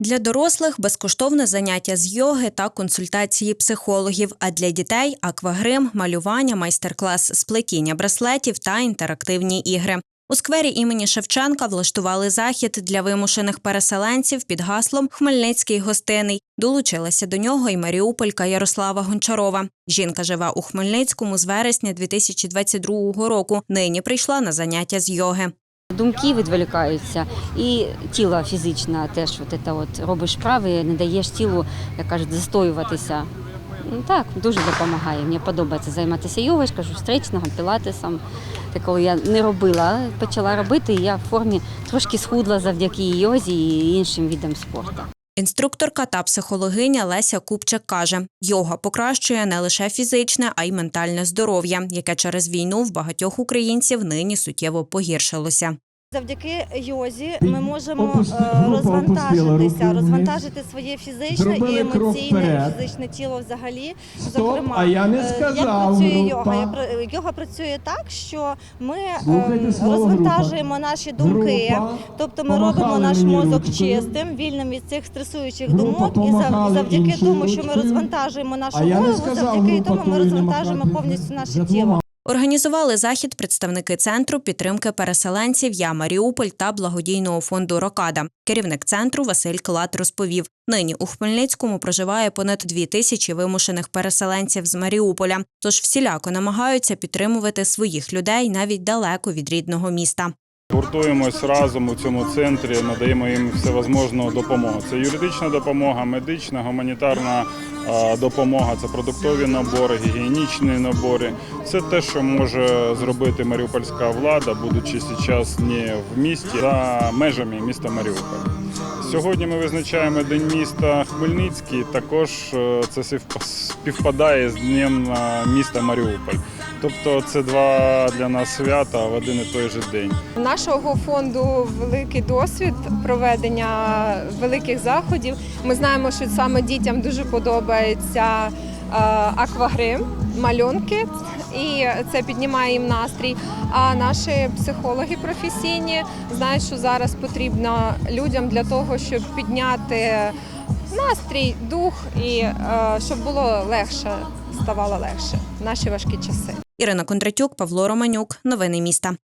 Для дорослих безкоштовне заняття з йоги та консультації психологів. А для дітей аквагрим, малювання, майстер-клас з плетіння браслетів та інтерактивні ігри. У сквері імені Шевченка влаштували захід для вимушених переселенців під гаслом Хмельницький гостинний. Долучилася до нього і маріуполька Ярослава Гончарова. Жінка живе у Хмельницькому з вересня 2022 року. Нині прийшла на заняття з йоги. Думки відволікаються, і тіло фізично теж от це от робиш вправи, не даєш тілу, як кажуть, застоюватися. Ну, Так, дуже допомагає. Мені подобається займатися йогою, кажу, стрейчингом, пілатесом. Такого я не робила, почала робити, і я в формі трошки схудла завдяки йозі і іншим видам спорту. Інструкторка та психологиня Леся Купчак каже: йога покращує не лише фізичне, а й ментальне здоров'я, яке через війну в багатьох українців нині суттєво погіршилося. Завдяки йозі ми можемо е, розвантажитися, розвантажити своє фізичне і емоційне, фізичне тіло взагалі. Стоп, а я не е, сказав, як працює йога? Йога працює так, що ми ем, розвантажуємо наші думки, тобто ми робимо наш мозок чистим, вільним від цих стресуючих думок, і завдяки тому, що ми розвантажуємо нашу голову, завдяки тому ми розвантажуємо повністю наше тіло. Організували захід представники центру підтримки переселенців Я Маріуполь та благодійного фонду Рокада. Керівник центру Василь Клад розповів: нині у Хмельницькому проживає понад дві тисячі вимушених переселенців з Маріуполя. Тож всіляко намагаються підтримувати своїх людей навіть далеко від рідного міста. Гуртуємось разом у цьому центрі, надаємо їм всевозможну допомогу. Це юридична допомога, медична, гуманітарна допомога, це продуктові набори, гігієнічні набори. Це те, що може зробити маріупольська влада, будучи зараз не в місті, за межами міста Маріуполь. Сьогодні ми визначаємо День міста Хмельницький. Також е, це спів- співпадає з Днем е, міста Маріуполь. Тобто це два для нас свята в один і той же день. У нашого фонду великий досвід проведення великих заходів. Ми знаємо, що саме дітям дуже подобається е, аквагрим, малюнки, і це піднімає їм настрій. А наші психологи професійні знають, що зараз потрібно людям для того, щоб підняти настрій, дух і е, щоб було легше, ставало легше в наші важкі часи. Ірина Кондратюк, Павло Романюк. Новини міста.